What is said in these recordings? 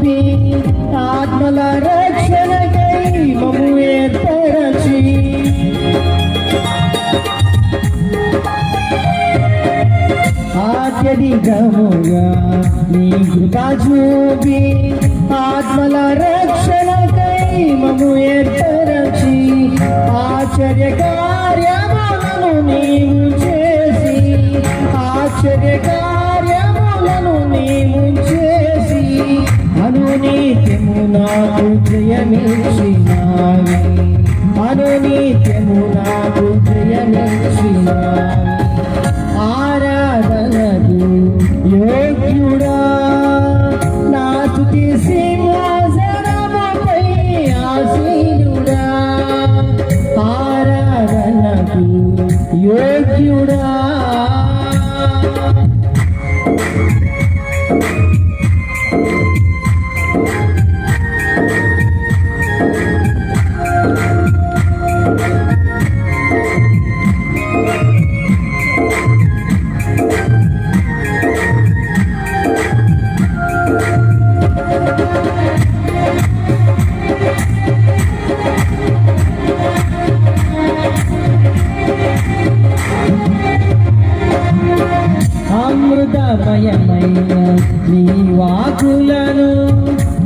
చూపి ఆత్మల రక్షణకై మము ఏర్పరచి. అత్యధికముగా నీ కృపా చూపి ఆత్మల రక్షణకై మము ఏర్పరచి. ఆశ్చర్య నాకు జయమిచ్చినావి అనునిత్యము నాకు జయమిచ్చినావి ఆరాధనకు యోగ్యుడా. నా స్తుతి సింహాసనముపై ఆసీనుడా ఆరాధనకు యోగ్యుడా అమృతమయమైన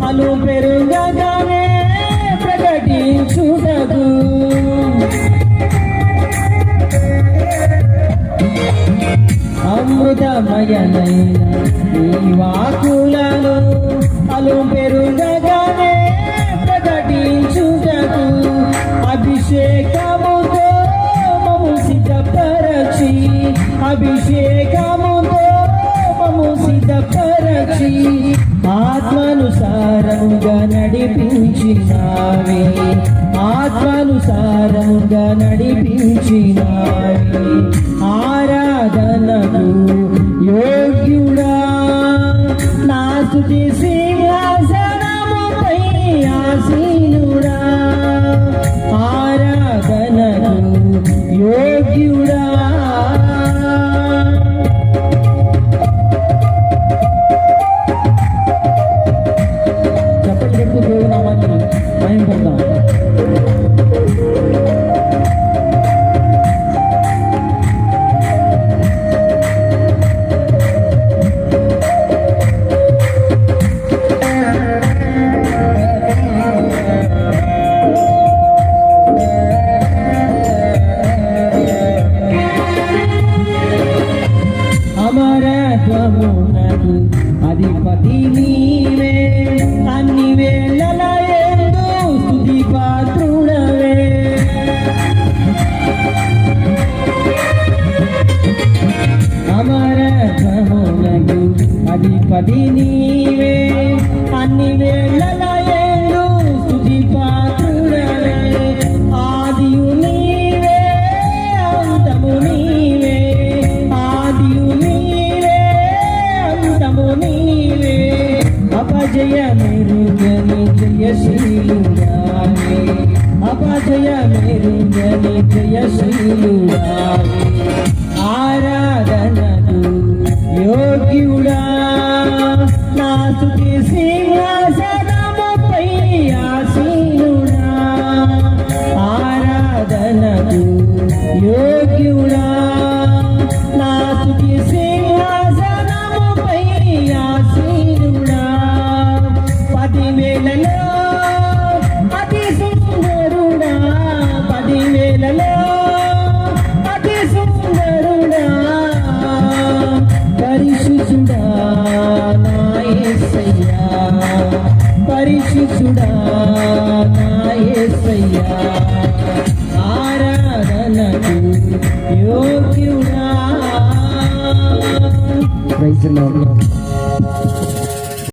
అలు పెరుగగానే ప్రకటించుటకు. అమృతమయనైన నీ వాకులను అలు పెరుగగానే ప్రకటించుటకు. అభిషేకముతో సారముగా నడిపించినావి. ఆత్మానుసారముగా నడిపించినావి. ఆరాధనకు యోగ్యుడా. నా సింహాసనముపై ఆసీనుడా. ఆరాధనకు యోగ్యుడా. అమరత్వమునకు అధిపతి నీవే అన్ని వేళల ఎందు స్తుతి పాత్రుడవే. అధిపతి అపజయ మెరుగని జయశీలుడావే అపజయ మెరుగని జయశీలుడావే ఆరాధనకు యోగ్యుడా ప్రైజ్ లార్డ్